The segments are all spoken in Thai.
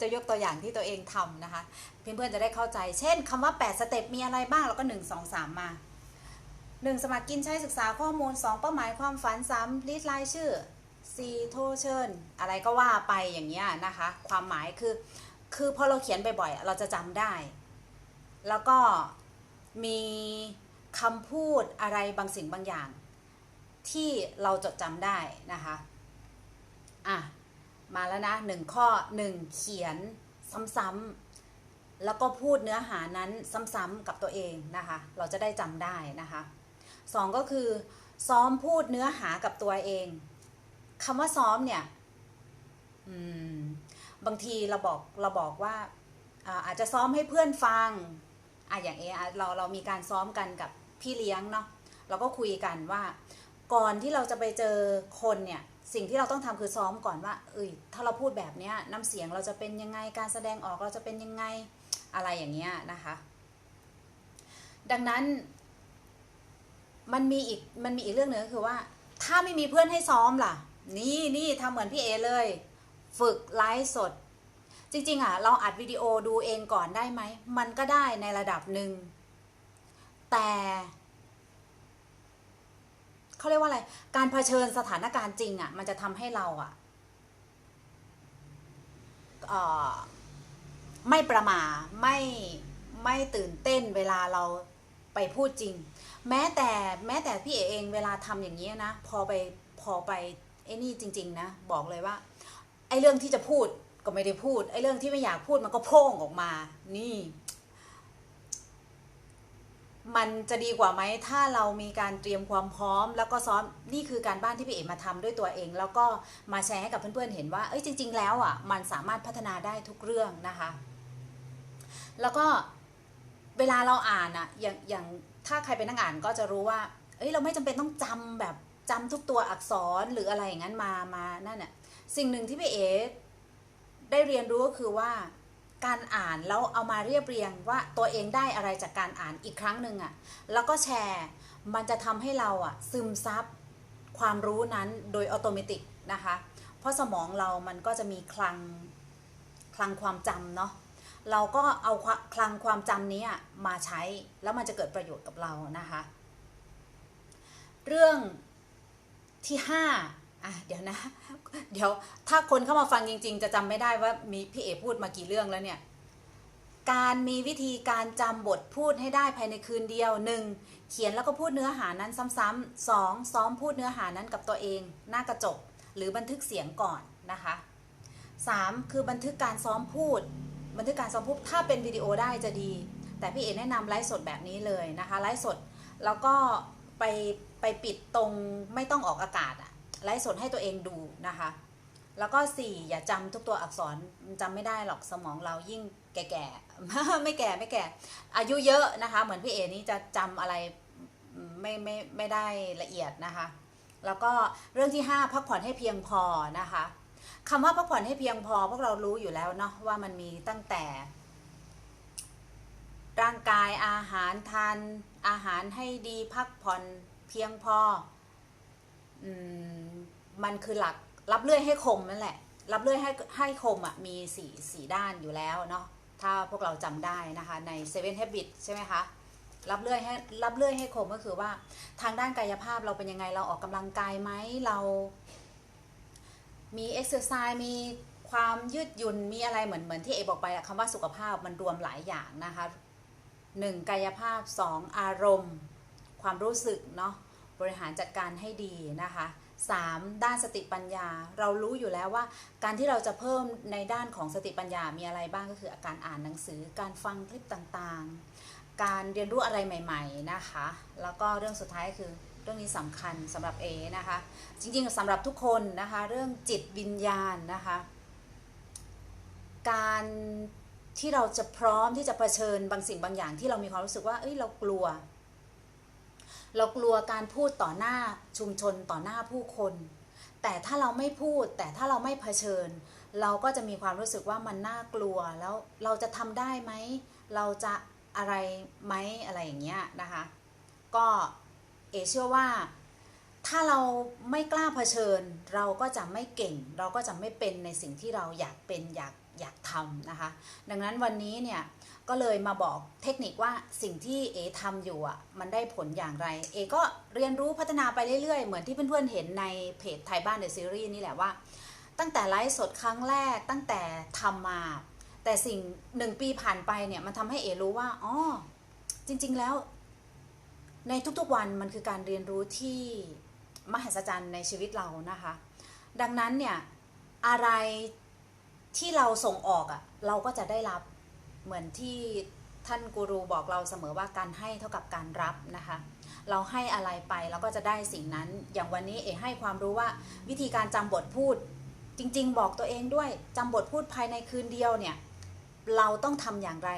จะยกตัวอย่างที่ตัวเองทำนะคะ เพื่อนๆจะได้เข้าใจ เช่นคำว่า 8 สเต็ปมีอะไรบ้าง แล้วก็ 1 2 3 มา 1 สมัครกินใช้ศึกษาข้อมูล 2 เป้าหมายความฝัน 3 ลิสต์รายชื่อ 4 โทรเชิญ อะไรก็ว่าไปอย่างเงี้ยนะคะ ความหมายคือ คือพอเราเขียนบ่อยๆ เราจะจำได้ แล้วก็มีคำพูดอะไรบางสิ่งบางอย่าง ที่เราจดจำได้นะคะ อะ มาแล้วนะหนึ่งข้อหนึ่งเขียนซ้ำๆแล้วก็พูดเนื้อหานั้นซ้ำๆกับตัวเองนะคะ เราจะได้จำได้นะคะสองก็คือซ้อมพูดเนื้อหากับตัวเองคำว่าซ้อมเนี่ยบางทีเราบอกเราบอกว่าอาจจะซ้อมให้เพื่อนฟังอะอย่างเออเราเรามีการซ้อมกันกับพี่เลี้ยงเนาะเราก็คุยกันว่า ก่อนที่เราจะไปเจอคนเนี่ย สิ่งที่เราต้องทำคือซ้อมก่อนว่า เอ้ย ถ้าเราพูดแบบเนี้ยน้ำเสียงเราจะเป็นยังไง การแสดงออกเราจะเป็นยังไง อะไรอย่างเงี้ยนะคะ ดังนั้น มันมีอีก มันมีอีกเรื่องหนึ่งก็คือว่า ถ้าไม่มีเพื่อนให้ซ้อมล่ะ นี่นี่ทำเหมือนพี่เอเลย ฝึกไลฟ์สด จริง ๆ อะ เราอัดวิดีโอดูเองก่อนได้ไหม มันก็ได้ในระดับหนึ่ง แต่ เขาเรียกว่าอะไร การเผชิญสถานการณ์จริงอะ่ะ มันจะทำให้เราอะ่ะไม่ประหมาไม่ไม่ตื่นเต้นเวลาเราไปพูดจริง แม้แต่แม้แต่พี่เอเองเวลาทำอย่างนี้นะ พอไปพอไปไอ้นี่จริง ๆ นะ บอกเลยว่า ไอ้เรื่องที่จะพูดก็ไม่ได้พูด ไอ้เรื่องที่ไม่อยากพูดมันก็โพ่งออกมา นี่ มันจะดีกว่าไหมถ้าเรามีการเตรียมความพร้อม แล้วก็ซ้อมนี่คือการบ้านที่พี่เอ๋มาทำด้วยตัวเอง แล้วก็มาแชร์ให้กับเพื่อนๆเห็นว่าเอ้ยจริง ๆ แล้วอะมันสามารถพัฒนาได้ทุกเรื่องนะคะ แล้วก็เวลาเราอ่านอะอย่างอย่างถ้าใครเป็นนักอ่านก็จะรู้ว่า เอ้ยเราไม่จำเป็นต้องจำแบบจำทุกตัวอักษรหรืออะไรอย่างนั้นมามานั่นน่ะสิ่งหนึ่งที่พี่เอ๋ได้เรียนรู้ก็คือว่า การอ่านแล้วเอามาเรียบเรียงว่าตัวเองได้อะไรจากการอ่านอีกครั้งหนึ่งอะ่ะแล้วก็แชร์มันจะทำให้เราอะ่ะซึมซับความรู้นั้นโดยอัตโนมัตินะคะ เพราะสมองเรามันก็จะมีคลังคลังความจำเนาะเราก็เอาคลังความจำนี้อะมาใช้แล้วมันจะเกิดประโยชน์กับเรานะคะ เรื่องที่ห้า อะเดี๋ยวนะ เดี๋ยวถ้าคนเข้ามาฟังจริง ๆ จะจำไม่ได้ว่ามีพี่เอพูดมากี่เรื่องแล้วเนี่ย การมีวิธีการจำบทพูดให้ได้ภายในคืนเดียวหนึ่งเขียนแล้วก็พูดเนื้อหานั้นซ้ำๆสองซ้อมพูดเนื้อหานั้นกับตัวเอง หน้ากระจก หรือบันทึกเสียงก่อนนะคะสามคือบันทึกการซ้อมพูด บันทึกการซ้อมพูดถ้าเป็นวิดีโอได้จะดี แต่พี่เอแนะนำไลฟ์สดแบบนี้เลยนะคะไลฟ์สดแล้วก็ไปไปปิดตรงไม่ต้องออกอากาศอะ ไลฟ์สดให้ตัวเองดูนะคะ แล้วก็สี่อย่าจำทุกตัวอักษรจำไม่ได้หรอกสมองเรายิ่งแก่ๆไม่แก่ไม่แก่ อายุเยอะนะคะ เหมือนพี่เอนี่จะจำอะไรไม่ไม่ไม่ได้ละเอียดนะคะ แล้วก็เรื่องที่ 5 พักผ่อนให้เพียงพอนะคะคำว่าพักผ่อนให้เพียงพอพวกเรารู้อยู่แล้วเนาะว่ามันมีตั้งแต่ ร่างกายอาหารทานอาหารให้ดีพักผ่อนเพียงพออืม มันคือหลักรับเลื่อยให้คมนั่นแหละ รับเลื่อยให้ให้คมอะมีสีสีด้านอยู่แล้วเนาะถ้าพวกเราจำได้นะคะใน Seven Habits ใช่ไหมคะรับเลื่อยให้รับเลื่อยให้คมก็คือว่าทางด้านกายภาพเราเป็นยังไงเราออกกำลังกายไหมเรามีเอ็กซ์ไซส์มีความยืดหยุ่นมีอะไรเหมือนเหมือนที่เอบอกไปอะคำว่าสุขภาพมันรวมหลายอย่างนะคะหนึ่งกายภาพสองอารมณ์ ความรู้สึกเนาะบริหารจัดการให้ดีนะคะ 3. ด้านสติปัญญา เรารู้อยู่แล้วว่า การที่เราจะเพิ่มในด้านของสติปัญญา มีอะไรบ้างก็คืออาการอ่านหนังสือ การฟังคลิปต่างๆ การเรียนรู้อะไรใหม่ ๆ นะคะ แล้วก็เรื่องสุดท้ายคือเรื่องนี้สำคัญสำหรับเอนะคะ จริงๆสำหรับทุกคนนะคะ เรื่องจิตวิญญาณนะคะ การที่เราจะพร้อมที่จะเผชิญบางสิ่งบางอย่างที่เรามีความรู้สึกว่า เอ้ย เรากลัว เรากลัวการพูดต่อหน้าชุมชนต่อหน้าผู้คน แต่ถ้าเราไม่พูด แต่ถ้าเราไม่เผชิญ เราก็จะมีความรู้สึกว่ามันน่ากลัวแล้วเราจะทำได้ไหม เราจะอะไรไหมอะไรอย่างเงี้ยนะคะ ก็เอเชื่อว่าถ้าเราไม่กล้าเผชิญ เราก็จะไม่เก่ง เราก็จะไม่เป็นในสิ่งที่เราอยากเป็นอยาก อยากทำนะคะ ดังนั้นวันนี้เนี่ยก็เลยมาบอกเทคนิคว่าสิ่งที่เอทำอยู่อะมันได้ผลอย่างไร เอก็เรียนรู้พัฒนาไปเรื่อยๆ เหมือนที่เพื่อนๆเห็นในเพจไทยบ้านเดอะซีรีส์นี่แหละว่า ตั้งแต่ไลฟ์สดครั้งแรกตั้งแต่ทำมา แต่สิ่งหนึ่งปีผ่านไปเนี่ยมันทำให้เอรู้ว่าอ๋อจริงๆแล้ว ในทุกๆวันมันคือการเรียนรู้ที่มหัศจรรย์ในชีวิตเรานะคะ ดังนั้นเนี่ยอะไร ที่เราส่งออกอะ่ะ เราก็จะได้รับเหมือนที่ท่านกูรูบอกเราเสมอว่าการให้เท่ากับการรับนะคะ เราให้อะไรไปเราก็จะได้สิ่งนั้น อย่างวันนี้เอให้ความรู้ว่าวิธีการจำบทพูด จริง ๆ บอกตัวเองด้วยจำบทพูดภายในคืนเดียวเนี่ย เราต้องทำอย่างไร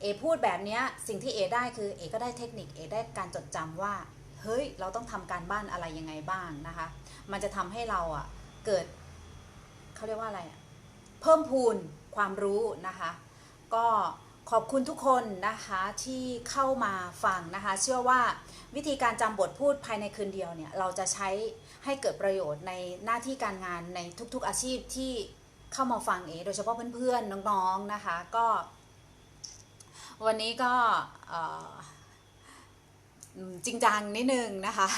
เอพูดแบบนี้สิ่งที่เอได้คือเอก็ได้เทคนิคเอได้การจดจำว่าเฮ้ยเราต้องทำการบ้านอะไรยังไงบ้างนะคะ มันจะทำให้เราอะเกิดเขาเรียกว่าอะไรอะ เพิ่มพูนความรู้นะคะ ก็ขอบคุณทุกคนนะคะที่เข้ามาฟังนะคะ เชื่อว่าวิธีการจำบทพูดภายในคืนเดียวเนี่ยเราจะใช้ให้เกิดประโยชน์ในหน้าที่การงานในทุกๆอาชีพที่เข้ามาฟังเอ โดยเฉพาะเพื่อนๆน้องๆนะคะ ก็ วันนี้ก็จริงจังนิดนึงนะคะ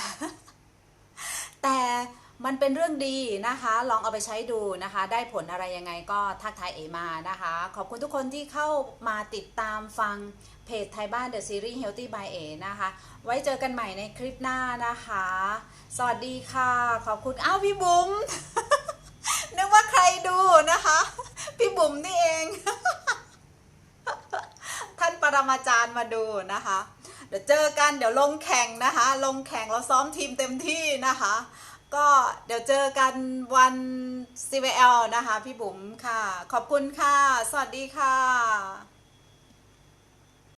มันเป็นเรื่องดีนะคะ ลองเอาไปใช้ดูนะคะ ได้ผลอะไรยังไงก็ทักทายเอมานะคะ ขอบคุณทุกคนที่เข้ามาติดตามฟังเพจไทยบ้าน The Series Healthy by เอนะคะ ไว้เจอกันใหม่ในคลิปหน้านะคะ สวัสดีค่ะ ขอบคุณ อ้าวพี่บุ๋มนึกว่าใครดูนะคะ พี่บุ๋มนี่เอง ท่านปรมาจารย์มาดูนะคะ เดี๋ยวเจอกันเดี๋ยวลงแข่งนะคะ ลงแข่งเราซ้อมทีมเต็มที่นะคะ ก็เดี๋ยวเจอกันวัน CVL นะคะ พี่บุ๋มค่ะ ขอบคุณค่ะ สวัสดีค่ะ